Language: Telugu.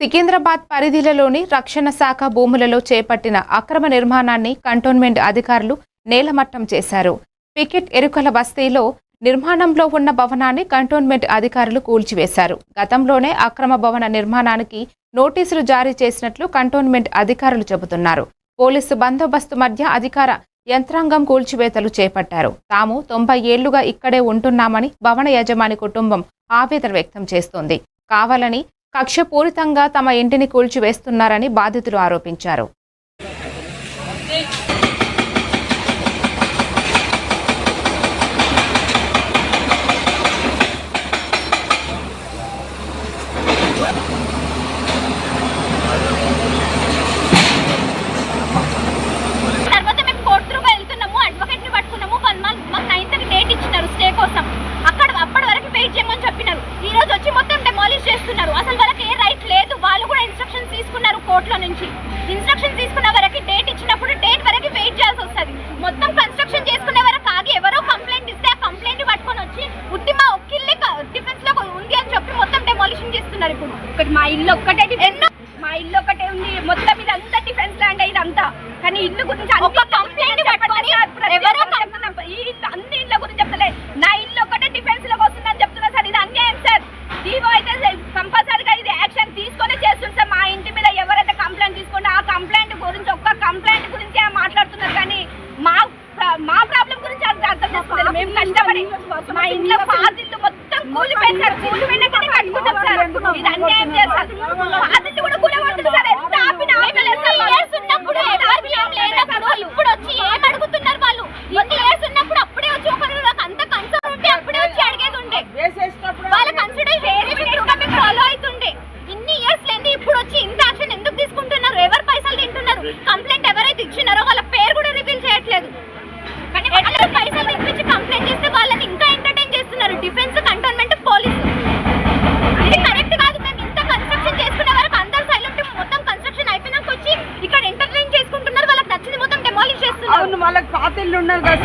సికింద్రాబాద్ పరిధిలోని రక్షణ శాఖ భూములలో చేపట్టిన అక్రమ నిర్మాణాన్ని కంటోన్మెంట్ అధికారులు నేలమట్టం చేశారు. పికెట్ ఎరుకల బస్తీలో నిర్మాణంలో ఉన్న భవనాన్ని కంటోన్మెంట్ అధికారులు కూల్చివేశారు. గతంలోనే అక్రమ భవన నిర్మాణానికి నోటీసులు జారీ చేసినట్లు కంటోన్మెంట్ అధికారులు చెబుతున్నారు. పోలీసు బందోబస్తు మధ్య అధికార యంత్రాంగం కూల్చివేతలు చేపట్టారు. తాము తొంభై ఏళ్ళుగా ఇక్కడే ఉంటున్నామని భవన యజమాని కుటుంబం ఆవేదన వ్యక్తం చేస్తోంది. కావాలని కక్షపూరితంగా తమ ఇంటిని కూల్చివేస్తున్నారని బాధితులు ఆరోపించారు. డెమాలిష్ చేస్తున్నారు. అసలు వాళ్ళకి ఏ రైట్ లేదు. వాళ్ళు కూడా ఇన్స్ట్రక్షన్స్ తీసుకున్నారు కోర్టులో నుంచి. ఇన్స్ట్రక్షన్ తీసుకున్న వరకు డేట్ ఇచ్చినప్పుడు డేట్ వరకు వెయిట్ చేయాల్సి వస్తుంది. మొత్తం కన్స్ట్రక్షన్ చేసుకునే వరకు ఆగి ఎవరో కంప్లైంట్ ఇస్తే ఆ కంప్లైంట్ పట్టుకొని వచ్చి ఉట్టి మా ఒక్కిల్లే డిఫెన్స్లో ఉంది అని చెప్పి మొత్తం డెమాలిషన్ చేస్తున్నారు ఇప్పుడు. ఒకటి మా ఇల్లు ఒక్కటే డిఫెన్స్ మా ఇల్లు ఒక్కటే ఉంది. మొత్తం ఇదంతా డిఫెన్స్ ల్యాండ్ ఇదంతా. కానీ ఇల్లు గురించి ఒక కంప్లైంట్ ఎవరో ఈ అన్ని ఇళ్ళ గురించి చెప్తలే నా ఇల్లు ఒక్కటే డిఫెన్స్లోకి వస్తుందని చెప్తున్నా సార్ ఇది అన్యాయం సార్ దీవో అయితే కంపల్సరీగా ఇది యాక్షన్ తీసుకొని చేస్తుంది సార్ మా ఇంటి మీద ఎవరైతే కంప్లైంట్ తీసుకుంటే ఆ కంప్లైంట్ గురించి ఒక్క కంప్లైంట్ గురించే మాట్లాడుతున్నారు కానీ మా ప్ర- మా ప్రాబ్లం గురించి అంత అర్థం చేసుకోలేదు మేము కష్టపడి మా ఇంట్లో పాతిళ్ళు మొత్తం కూలిపోయింది సార్ వాళ్ళకి పాతిళ్ళు ఉన్నారు కదా.